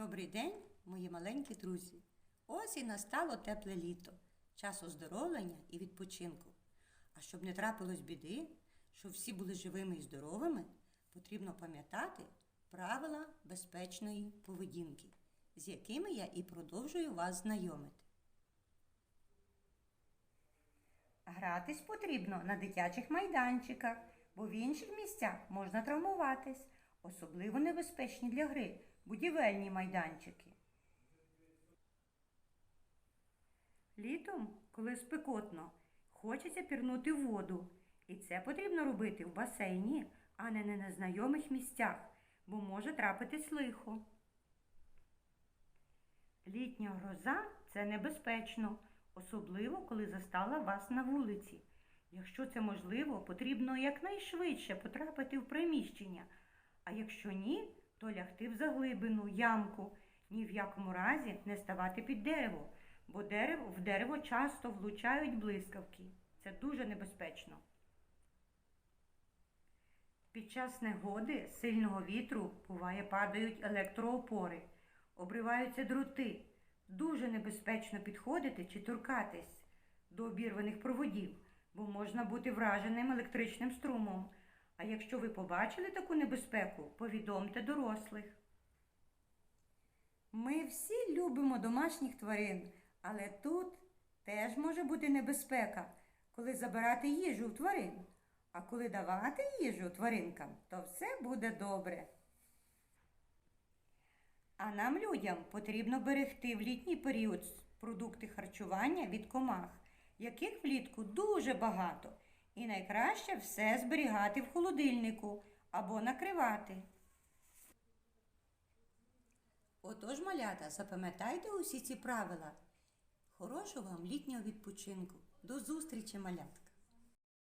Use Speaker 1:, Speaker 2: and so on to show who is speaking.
Speaker 1: Добрий день, мої маленькі друзі. Ось і настало тепле літо, час оздоровлення і відпочинку. А щоб не трапилось біди, щоб всі були живими і здоровими, потрібно пам'ятати правила безпечної поведінки, з якими я і продовжую вас знайомити. Гратись потрібно на дитячих майданчиках, бо в інших місцях можна травмуватись. Особливо небезпечні для гри будівельні майданчики. Літом, коли спекотно, хочеться пірнути воду. І це потрібно робити в басейні, а не на незнайомих місцях, бо може трапитись лихо. Літня гроза це небезпечно, особливо коли застала вас на вулиці. Якщо це можливо, потрібно якнайшвидше потрапити в приміщення, а якщо ні, то лягти в заглибину, ямку, ні в якому разі не ставати під дерево, бо дерево, в дерево часто влучають блискавки. Це дуже небезпечно. Під час негоди сильного вітру буває падають електроопори, обриваються дроти. Дуже небезпечно підходити чи торкатись до обірваних проводів, бо можна бути враженим електричним струмом. А якщо ви побачили таку небезпеку, повідомте дорослих. Ми всі любимо домашніх тварин, але тут теж може бути небезпека, коли забирати їжу в тварин. А коли давати їжу тваринкам, то все буде добре. А нам, людям, потрібно берегти в літній період продукти харчування від комах, яких влітку дуже багато. І найкраще все зберігати в холодильнику або накривати. Отож, малята, запам'ятайте усі ці правила. Хорошого вам літнього відпочинку. До зустрічі, малятка!